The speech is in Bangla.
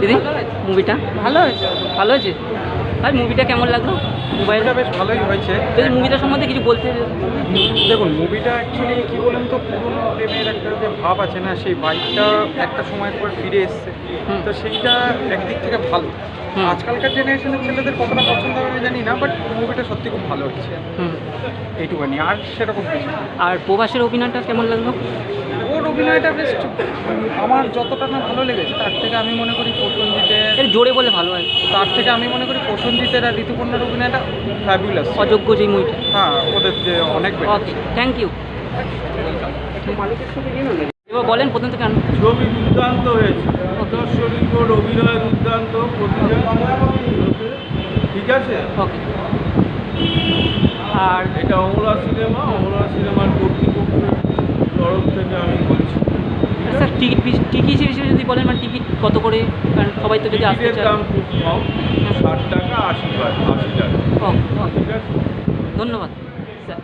দিদি মুভিটা ভালো হয়েছে। ভালো হয়েছে? ভাই মুভিটা কেমন লাগল? মোবাইলটা বেশ ভালোই হয়েছে। যদি মুভিটা সম্বন্ধে কিছু বলতে দেখুন মুভিটা অ্যাকচুয়ালি কী বলুন তো পুরোনো প্রেমের একটা যে ভাব আছে না সেই বাইকটা একটা সময় পর ফিরে এসছে। তো সেইটা একদিক থেকে ভালো। আজকালকার জেনারেশনের ছেলেদের কতটা পছন্দ হবে আমি জানি না বাট মুভিটা সত্যি খুব ভালো হচ্ছে হুম। এইটুখানি আর সেরকম আর প্রবাসের অভিনয়টা কেমন লাগল? অভিনয়টা বেশ আমার যতটা না ভালো লেগেছে তার থেকে আমি মনে করি প্রসঞ্জিতের জোরে বলে ভালো হয়। তার থেকে আমি মনে করি প্রসঞ্জিতের আর ঋতুপর্ণার অভিনয়টা ফ্যাবুলাস অযোগ্য যেই মুভিটা। হ্যাঁ ওদের যে অনেক ওকে থ্যাংক ইউ এবার বলেন প্রথম থেকে ছবি দুর্দান্ত হয়েছে। দর্শনিক ওর অভিনয় দুর্দান্ত। ঠিক আছে? ওকে আর এটা অমলা সিনেমা অমলা সিনেমার কর্তৃপক্ষের তরফ থেকে আমি বলছি স্যার টিকিট টিকিট হিসেবে যদি বলেন মানে টিকিট কত করে? কারণ সবাই তো যদি আসতে চায়। দাম খুব কম ষাট টাকা আশি টাকা আশি টাকা ধন্যবাদ স্যার।